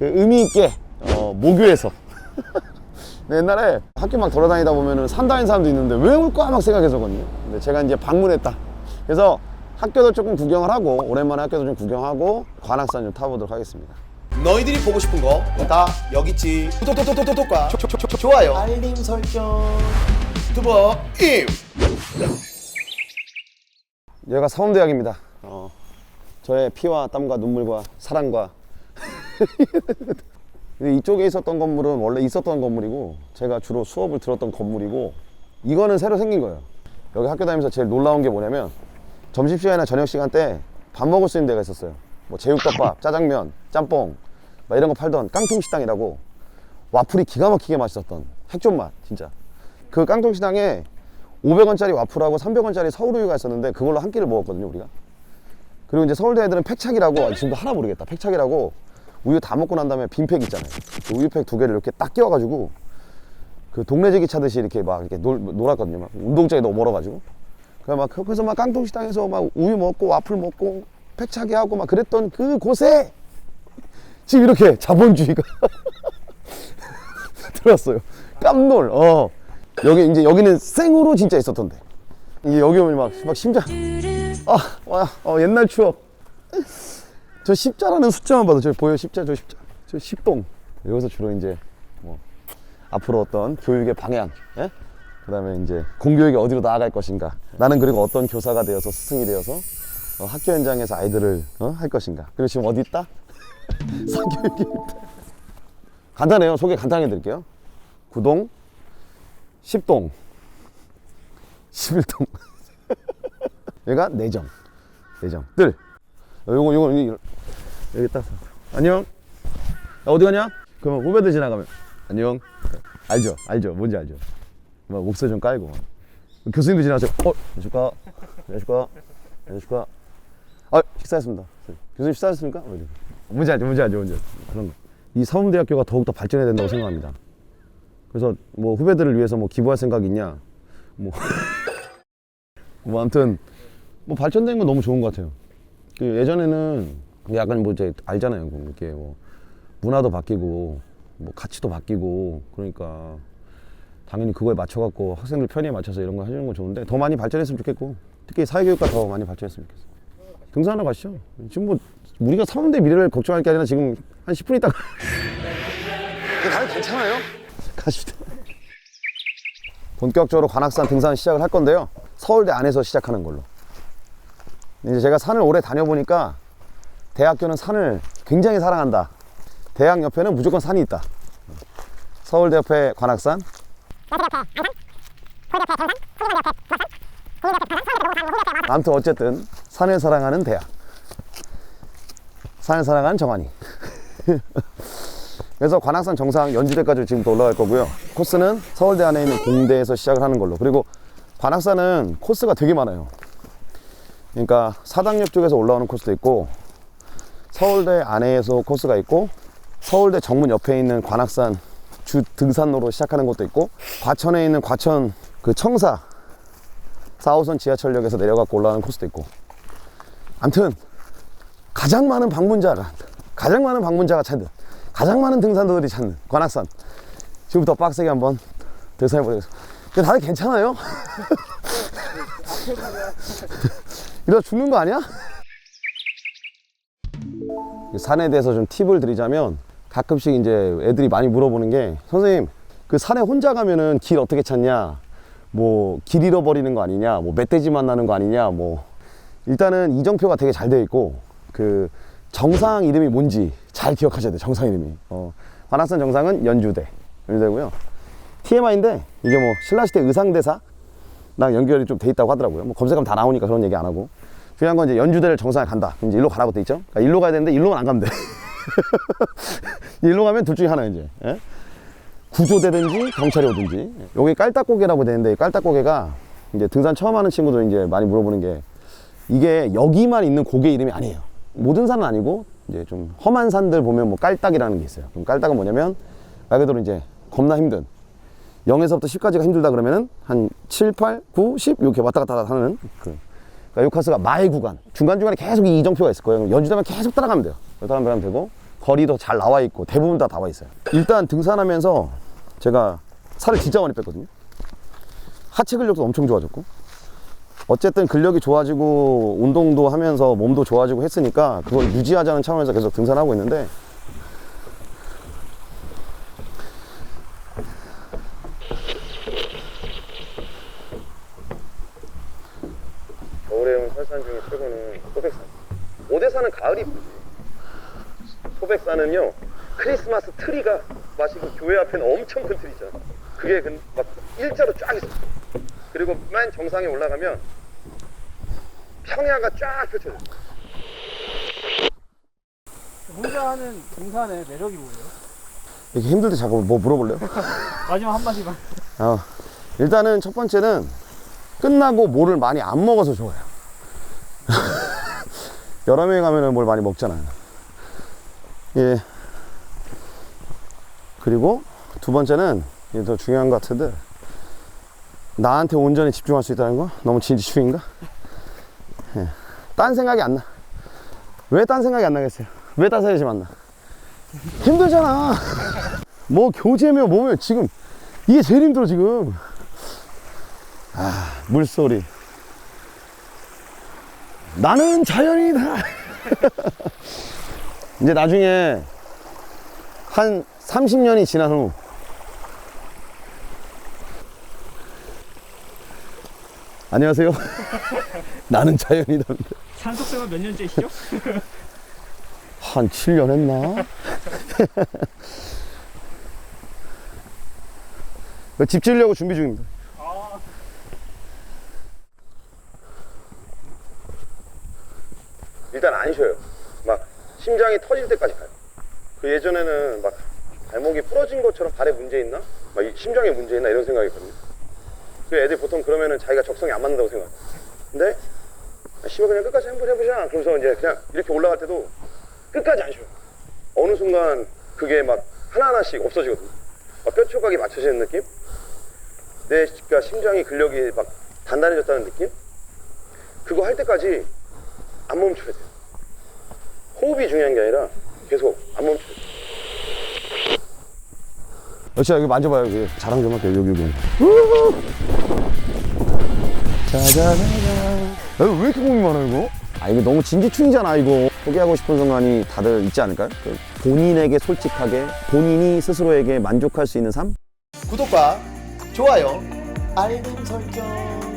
그 의미 있게 어, 모교에서 네, 옛날에 학교 막 돌아다니다 보면은 산다는 사람도 있는데 왜 올까 막 생각했었거든요. 근데 제가 이제 방문했다. 그래서 학교도 조금 구경을 하고 오랜만에 학교도 좀 구경하고 관악산 좀 타보도록 하겠습니다. 너희들이 보고 싶은 거 다 여기 있지 구독구독구독과 좋아요 알림 설정 유튜버 임 여기가 서원대학입니다. 어, 저의 피와 땀과 눈물과 사랑과 근데 이쪽에 있었던 건물은 원래 있었던 건물이고 제가 주로 수업을 들었던 건물이고 이거는 새로 생긴 거예요. 여기 학교 다니면서 제일 놀라운 게 뭐냐면 점심시간이나 저녁시간 때 밥 먹을 수 있는 데가 있었어요. 뭐 제육덮밥, 짜장면, 짬뽕 막 이런 거 팔던 깡통식당이라고 와플이 기가 막히게 맛있었던 핵존맛 진짜 그 깡통식당에 500원짜리 와플하고 300원짜리 서울우유가 있었는데 그걸로 한 끼를 먹었거든요 우리가 그리고 이제 서울대 애들은 팩착이라고 아, 지금도 하나 모르겠다 팩착이라고 우유 다 먹고 난 다음에 빈팩 있잖아요. 그 우유팩 두 개를 이렇게 딱 끼워가지고 그 동네 제기 차듯이 이렇게 막 이렇게 놀, 놀았거든요. 막 운동장에 너무 멀어가지고. 그래 막 거기서 막 깡통식당에서 막 우유 먹고 와플 먹고 팩착이 하고 막 그랬던 그 곳에 지금 이렇게 자본주의가 들어왔어요. 깜놀. 어. 여기 이제 여기는 생으로 진짜 있었던데. 이게 여기 오면 막, 막 심장. 아 와, 어, 옛날 추억 저 십자라는 숫자만 봐도 저 보여 십자 저 십자. 저 십동 여기서 주로 이제 뭐 앞으로 어떤 교육의 방향 예? 그다음에 이제 공교육이 어디로 나아갈 것인가. 나는 그리고 어떤 교사가 되어서 스승이 되어서 어, 학교 현장에서 아이들을 어, 할 것인가. 그리고 지금 어디 있다? 사교육이 있다. 간단해요. 소개 간단하게 드릴게요. 구동 10동 11동. 여기가 내정. 내정. 뜰 어, 요거 요거 여기, 여기 딱. 안녕. 야, 어디 가냐? 그러면 후배들 지나가면. 안녕. 알죠? 알죠. 뭔지 알죠? 막 목소리 좀 깔고. 막. 교수님들 지나서 어 안녕하십니까? 안녕하십니까? 안녕하십니까? 아 식사했습니다. 교수님 식사하셨습니까? 뭐. 뭔지 알죠? 뭔지 알죠? 뭔지 그런 거 이 사범대학교가 더욱더 발전해야 된다고 생각합니다. 그래서 뭐 후배들을 위해서 뭐 기부할 생각 있냐? 뭐, 뭐 아무튼 뭐 발전된 건 너무 좋은 것 같아요. 그 예전에는 약간 뭐 이제 알잖아요. 뭐 이렇게 뭐 문화도 바뀌고 뭐 가치도 바뀌고 그러니까 당연히 그거에 맞춰갖고 학생들 편의에 맞춰서 이런 거 해주는 건 좋은데 더 많이 발전했으면 좋겠고 특히 사회교육과 더 많이 발전했으면 좋겠어요. 등산하러 가시죠. 지금 뭐 우리가 사범대 미래를 걱정할 게 아니라 지금 한 10분 있다가 가도 괜찮아요? 가시죠. 본격적으로 관악산 등산 시작을 할 건데요. 서울대 안에서 시작하는 걸로 이제 제가 산을 오래 다녀보니까 대학교는 산을 굉장히 사랑한다 대학 옆에는 무조건 산이 있다 서울대 옆에 관악산 아무튼 어쨌든 산을 사랑하는 대학 산을 사랑하는 정한이 그래서 관악산 정상 연주대까지 지금 또 올라갈 거고요. 코스는 서울대 안에 있는 공대에서 시작을 하는 걸로. 그리고 관악산은 코스가 되게 많아요. 그러니까 사당역 쪽에서 올라오는 코스도 있고 서울대 안에서 코스가 있고 서울대 정문 옆에 있는 관악산 주 등산로로 시작하는 곳도 있고 과천에 있는 과천 그 청사 4호선 지하철역에서 내려갖고 올라가는 코스도 있고. 암튼 가장 많은 방문자가 가장 많은 방문자가 찾는 가장 많은 등산도들이 찾는 관악산. 지금부터 빡세게 한번 등산해 보겠습니다. 다들 괜찮아요? 이러다 죽는 거 아니야? 산에 대해서 좀 팁을 드리자면 가끔씩 이제 애들이 많이 물어보는 게 선생님 그 산에 혼자 가면은 길 어떻게 찾냐? 뭐 길 잃어버리는 거 아니냐? 뭐 멧돼지 만나는 거 아니냐? 뭐 일단은 이정표가 되게 잘 되어 있고 그 정상 이름이 뭔지 잘 기억하셔야 돼요 정상 이름이. 어, 관악산 정상은 연주대 연주대고요. TMI인데 이게 뭐 신라시대 의상대사 랑 연결이 좀 돼 있다고 하더라고요. 뭐 검색하면 다 나오니까 그런 얘기 안 하고. 중요한 건 이제 연주대를 정상에 간다. 이제 일로 가라고 돼 있죠? 그러니까 일로 가야 되는데 일로만 안 가면 돼. 일로 가면 둘 중에 하나 이제. 예? 구조대든지 경찰이 오든지. 여기 깔딱고개라고 되는데 이 깔딱고개가 이제 등산 처음 하는 친구들 이제 많이 물어보는 게 이게 여기만 있는 고개 이름이 아니에요. 모든 산은 아니고 이제 좀 험한 산들 보면 뭐 깔딱이라는 게 있어요. 그럼 깔딱은 뭐냐면 말 그대로 이제 겁나 힘든 0에서부터 10까지가 힘들다 그러면은 한 7, 8, 9, 10 이렇게 왔다 갔다 하는 그 그러니까 요 코스가 마의 구간 중간중간에 계속 이 이정표가 있을 거예요 연주되면 계속 따라가면 돼요 따라가면 되고 거리도 잘 나와 있고 대부분 다 나와 있어요. 일단 등산하면서 제가 살을 진짜 많이 뺐거든요. 하체 근력도 엄청 좋아졌고 어쨌든 근력이 좋아지고 운동도 하면서 몸도 좋아지고 했으니까 그걸 유지하자는 차원에서 계속 등산하고 있는데 겨울에 온 설산 중에 최고는 소백산. 오대산은 가을이 이쁘지. 소백산은요 크리스마스 트리가 마시고 교회 앞에는 엄청 큰 트리 있잖아. 그게 근- 막 일자로 쫙 있어. 그리고 맨 정상에 올라가면 평야가 쫙 펼쳐져. 혼자 하는 등산의 매력이 뭐예요? 이렇게 힘들 때 자꾸 뭐 물어볼래요? 마지막 한마디만. 어, 일단은 첫 번째는 끝나고 뭐를 많이 안 먹어서 좋아요. 여러 명이 가면은 뭘 많이 먹잖아요. 예. 그리고 두 번째는 이게 더 중요한 것 같은데 나한테 온전히 집중할 수 있다는 거? 너무 진지충인가? 예. 딴 생각이 안 나. 왜 딴 생각이 안 나겠어요? 왜 딴 생각이 안 나? 힘들잖아. 뭐 교재며 뭐며 지금 이게 제일 힘들어 지금 아 물소리 나는 자연이다 이제 나중에 한 30년이 지난 후 안녕하세요 나는 자연이다 산속생활 몇 년째시죠? 한 7년 했나? 집 지으려고 준비 중입니다. 일단 안 쉬어요. 막 심장이 터질 때까지 가요. 그 예전에는 막 발목이 부러진 것처럼 발에 문제 있나? 막이 심장에 문제 있나 이런 생각이거든요. 그 애들 보통 그러면은 자기가 적성이 안 맞는다고 생각해요. 근데 아, 씨발 그냥 끝까지 한번 해보자. 그러면서 이제 그냥 이렇게 올라갈 때도 끝까지 안 쉬어요. 어느 순간 그게 막 하나하나씩 없어지거든요. 막뼈 조각이 맞춰지는 느낌? 내 그러니까 심장이 근력이 막 단단해졌다는 느낌? 그거 할 때까지 안 멈춰야 돼요. 호흡이 중요한 게 아니라 계속 안 멈춰야 돼요. 여기 여기 만져봐요 여기 자랑 좀 할게요 여기 여기 짜자자자 여기 왜 이렇게 공이 많아 이거? 아 이게 너무 진지충이잖아 이거 포기하고 싶은 순간이 다들 있지 않을까요? 그 본인에게 솔직하게 본인이 스스로에게 만족할 수 있는 삶? 구독과 좋아요 알림 설정